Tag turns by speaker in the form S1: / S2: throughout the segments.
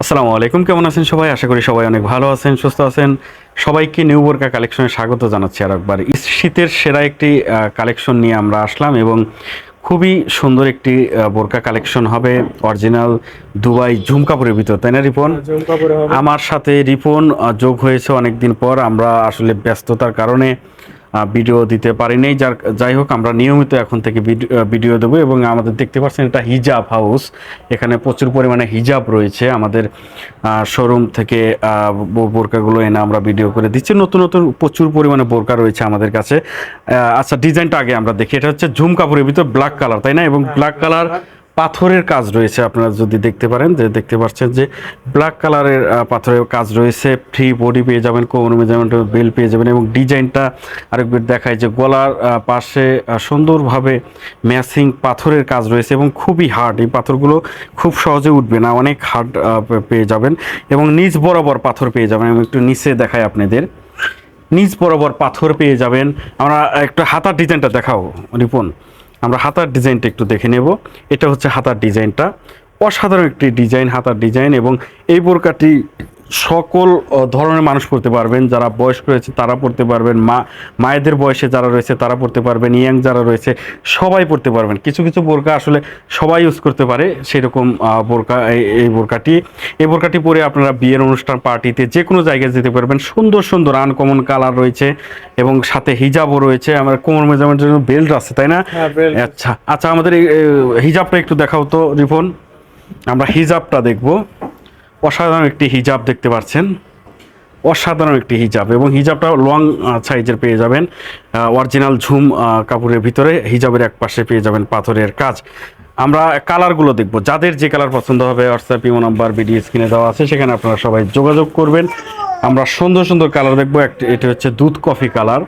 S1: আসসালামু আলাইকুম কেমন আছেন সবাই? আশা করি সবাই অনেক ভালো আছেন সুস্থ আছেন। সবাইকে নিউ বোরকা কালেকশনে স্বাগত জানাচ্ছি আর একবার শীতের সেরা একটি কালেকশন নিয়ে আমরা আসলাম এবং খুবই সুন্দর একটি বোরকা কালেকশন হবে। অরিজিনাল দুবাই ঝুম কাপড়ের ভিতর তাই না রিপন?
S2: হবে।
S1: আমার সাথে রিপন যোগ হয়েছে অনেকদিন পর। আমরা আসলে ব্যস্ততার কারণে ভিডিও দিতে পারি পারিনি। যার, যাই হোক, আমরা নিয়মিত এখন থেকে ভিডিও- দেবো এবং আমাদের দেখতে পাচ্ছেন এটা হিজাব হাউস এখানে প্রচুর পরিমাণে হিজাব রয়েছে। আমাদের শোরুম থেকে বোরকাগুলো এনে আমরা ভিডিও করে দিচ্ছি। নতুন নতুন প্রচুর পরিমাণে বোরকা রয়েছে আমাদের কাছে। আচ্ছা ডিজাইনটা আগে আমরা দেখি। এটা হচ্ছে ঝুম কাপড়ের ভিতর ব্ল্যাক কালার তাই না? এবং ব্ল্যাক কালার পাথরের কাজ রয়েছে, আপনারা যদি দেখতে পারেন, যে দেখতে পাচ্ছেন যে ব্ল্যাক কালারের পাথরের কাজ রয়েছে। ফ্রি বডি পেয়ে যাবেন, কোন মেজারমেন্টের বেল পেয়ে যাবেন এবং ডিজাইনটা আরেকবার দেখায় যে গলার পাশে সুন্দরভাবে ম্যাচিং পাথরের কাজ রয়েছে এবং খুবই হার্ড এই পাথরগুলো খুব সহজে উঠবে না, অনেক হার্ড পেয়ে যাবেন এবং নিচ বরাবর পাথর পেয়ে যাবেন। আমি একটু নিচে দেখাই আপনাদের। নিচ বরাবর পাথর পেয়ে যাবেন। আমরা একটু হাতার ডিজাইনটা দেখাও, রিপন। আমরা হাতার ডিজাইনটা একটু দেখে নেব। এটা হচ্ছে হাতার ডিজাইনটা। অসাধারণ একটি ডিজাইন, হাতার ডিজাইন এবং এই বোরকাটি সকল ধরনের মানুষ পড়তে পারবেন। যারা বয়স্ক রয়েছে তারা পড়তে পারবেন। মা মায়েদের বয়সে যারা রয়েছে তারা পড়তে পারবেন। ইয়াং যারা রয়েছে সবাই পড়তে পারবেন। কিছু কিছু বোরকা আসলে সবাই ইউজ করতে পারে। সেরকম বোরকা এই- বোরকাটি। এই বোরকাটি পরে আপনারা বিয়ের অনুষ্ঠান পার্টিতে যে কোনো জায়গায় যেতে পারবেন। সুন্দর সুন্দর আনকমন কালার রয়েছে এবং সাথে হিজাবও রয়েছে। আমার কোমর মেজামের জন্য বেল্ট আছে তাই না?
S2: হ্যাঁ,
S1: আচ্ছা আচ্ছা আমাদের এই হিজাবটা একটু দেখাও তো রিপন। আমরা হিজাবটা দেখব। অসাধারণ একটি হিজাব দেখতে পাচ্ছেন। অসাধারণ একটি হিজাব এবং হিজাবটা লং সাইজের পেয়ে যাবেন। অরিজিনাল ঝুম কাপড়ের ভিতরে হিজাবের এক পাশে পেয়ে যাবেন পাথরের কাজ। আমরা কালারগুলো দেখব। যাদের যে কালার পছন্দ হবে হোয়াটসঅ্যাপ ইমো নাম্বার ভিডিও স্ক্রিনে দেওয়া আছে, সেখানে আপনারা সবাই যোগাযোগ করবেন। আমরা সুন্দর সুন্দর কালার দেখব। একটি, এটি হচ্ছে দুধ কফি কালার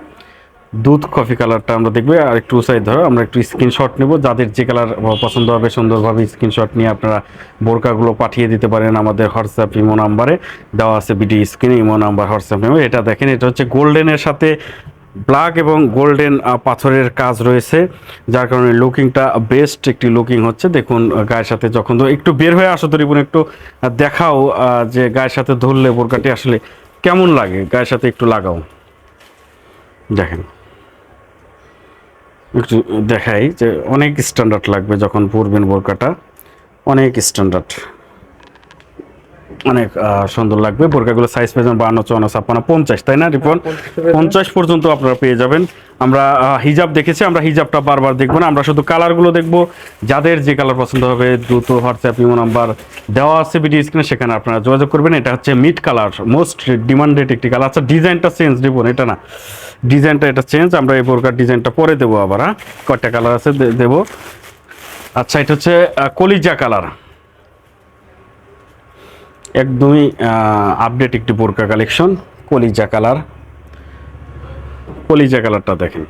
S1: দুধ কফি কালারটা আমরা দেখব। আর একটু সাইড ধরো, আমরা একটু স্ক্রিনশট নেব। যাদের যে কালার পছন্দ হবে, সুন্দরভাবে স্ক্রিনশট নিয়ে আপনারা বোরকাগুলো পাঠিয়ে দিতে পারেন আমাদের হোয়াটসঅ্যাপ ইমো নাম্বারে দেওয়া আছে ভিডিও স্ক্রিনে ইমো নাম্বার হোয়াটসঅ্যাপ নেব এটা দেখেন, এটা হচ্ছে গোল্ডেনের সাথে ব্ল্যাক এবং গোল্ডেন পাথরের কাজ রয়েছে। যার কারণে লুকিংটা বেস্ট একটি লুকিং হচ্ছে। দেখুন গায়ের সাথে যখন একটু বের হয়ে আসো তো রিপন একটু দেখাও যে গায়ের সাথে ধরলে বোরকাটি আসলে কেমন লাগে। গায়ের সাথে একটু লাগাও। দেখেন। একটু দেখাই যে অনেক স্ট্যান্ডার্ড লাগবে যখন পরবেন বোরকাটা অনেক স্ট্যান্ডার্ড অনেক সুন্দর লাগবে। বোরকাগুলো সাইজ পেয়ে যাবেন বান্ন চুয়ান্ন ছাপ্পান্ন পঞ্চাশ তাই না রিপন? পঞ্চাশ পর্যন্ত আপনারা পেয়ে যাবেন। আমরা হিজাব দেখেছি আমরা হিজাবটা বারবার দেখব না আমরা শুধু কালারগুলো দেখব। যাদের যে কালার পছন্দ হবে দ্রুত হোয়াটসঅ্যাপ ইমো নাম্বার দেওয়া আছে ভিডিও স্ক্রিনে সেখানে আপনারা যোগাযোগ করবেন। এটা হচ্ছে মিড কালার মোস্ট ডিমান্ডেড একটি কালার আচ্ছা ডিজাইনটা চেঞ্জ রিপন এটা না। ডিজাইনটা এটা চেঞ্জ আমরা এই বোরকার ডিজাইনটা পরে দেবো আবার হ্যাঁ? কয়টা কালার আছে দেবো। আচ্ছা এটা হচ্ছে কলিজা কালার একদমই আপডেট একটি বোরকা কালেকশন কলিজা কালার কলিজা কালারটা দেখেন।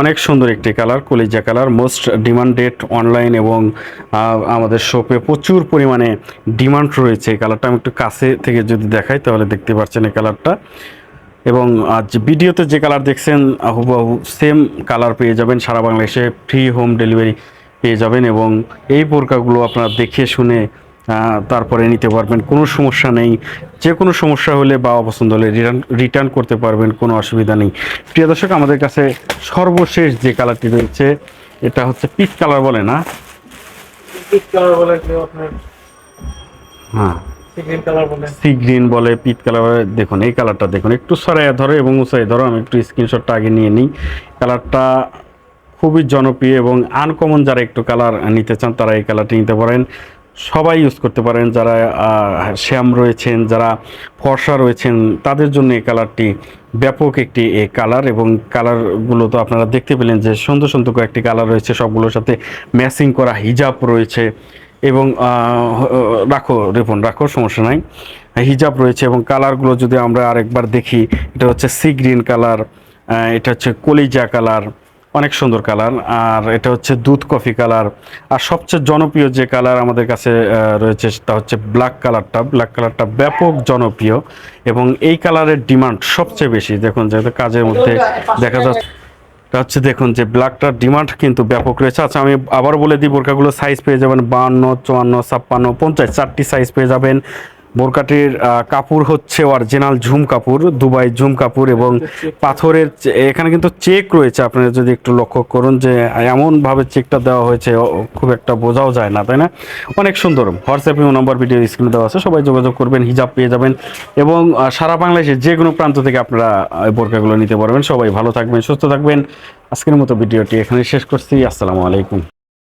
S1: অনেক সুন্দর একটি কালার কলিজা কালার মোস্ট ডিমান্ডেড অনলাইন এবং আমাদের শপে প্রচুর পরিমাণে ডিমান্ড রয়েছে। এই কালারটা আমি একটু কাছে থেকে যদি দেখাই, তাহলে দেখতে পাচ্ছেন এই কালারটা এবং আজ ভিডিওতে যে কালার দেখছেন, হুবহু সেম কালার পেয়ে যাবেন। সারা বাংলাদেশে ফ্রি হোম ডেলিভারি পেয়ে যাবেন এবং এই বোরকাগুলো আপনারা দেখে শুনে তারপরে নিতে পারবেন কোনো সমস্যা নেই। যে কোনো সমস্যা হলে বা অপছন্দ হলে রিটার্ন রিটার্ন করতে পারবেন কোনো অসুবিধা নেই। প্রিয় দর্শক আমাদের কাছে সর্বশেষ যে কালারটি রয়েছে এটা হচ্ছে পিচ কালার বলে না?
S2: পিট কালার বলে
S1: হ্যাঁ। সি গ্রিন বলে। পিট কালার দেখুন এই কালারটা দেখুন একটু সরাইয়া ধরো এবং উঁচাই ধরো আমি একটু স্ক্রিনশটটা আগে নিয়ে নিই। কালারটা খুবই জনপ্রিয় এবং আনকমন যারা একটু কালার নিতে চান তারা এই কালারটি নিতে পারেন। সবাই ইউজ করতে পারেন, যারা শ্যাম রয়েছেন, যারা ফর্সা রয়েছেন, তাদের জন্য এই কালারটি ব্যাপক একটি, এ কালার এবং কালারগুলো তো আপনারা দেখতে পেলেন যে সুন্দর সুন্দর কয়েকটি কালার রয়েছে, সবগুলোর সাথে ম্যাচিং করা হিজাব রয়েছে এবং রাখো, রিপন, রাখো, সমস্যা নাই। হিজাব রয়েছে এবং কালারগুলো যদি আমরা আরেকবার দেখি, এটা হচ্ছে সি গ্রিন কালার এটা হচ্ছে কলিজা কালার অনেক সুন্দর কালার, আর এটা হচ্ছে দুধ কফি কালার। আর সবচেয়ে জনপ্রিয় যে কালার আমাদের কাছে রয়েছে তা হচ্ছে ব্ল্যাক কালারটা। ব্ল্যাক কালারটা ব্যাপক জনপ্রিয় এবং এই কালারের ডিমান্ড সবচেয়ে বেশি। দেখুন যেহেতু কাজের মধ্যে দেখা যাচ্ছে, এটা হচ্ছে দেখুন যে ব্ল্যাকটার ডিমান্ড কিন্তু ব্যাপক রয়েছে। আচ্ছা আমি আবার বলে দিই বোরকাগুলো সাইজ পেয়ে যাবেন বাহান্ন, চুয়ান্ন, ছাপ্পান্ন, পঞ্চাশ, চারটি সাইজ পেয়ে যাবেন। বোরকাটির কাপড় হচ্ছে অরিজিনাল ঝুম কাপড়, দুবাই ঝুম কাপড় এবং পাথরের এখানে কিন্তু চেক রয়েছে, আপনারা যদি একটু লক্ষ্য করুন যে এমনভাবে চেকটা দেওয়া হয়েছে খুব একটা বোঝাও যায় না, তাই না? অনেক সুন্দর। হোয়াটসঅ্যাপ নাম্বার, ভিডিও স্ক্রিনে দেওয়া আছে, সবাই যোগাযোগ করবেন, হিজাব পেয়ে যাবেন এবং সারা বাংলাদেশের যে কোনো প্রান্ত থেকে আপনারা বোরকাগুলো নিতে পারবেন। সবাই ভালো থাকবেন, সুস্থ থাকবেন। আজকের মতো ভিডিওটি এখানে শেষ করছি, আসসালামু আলাইকুম।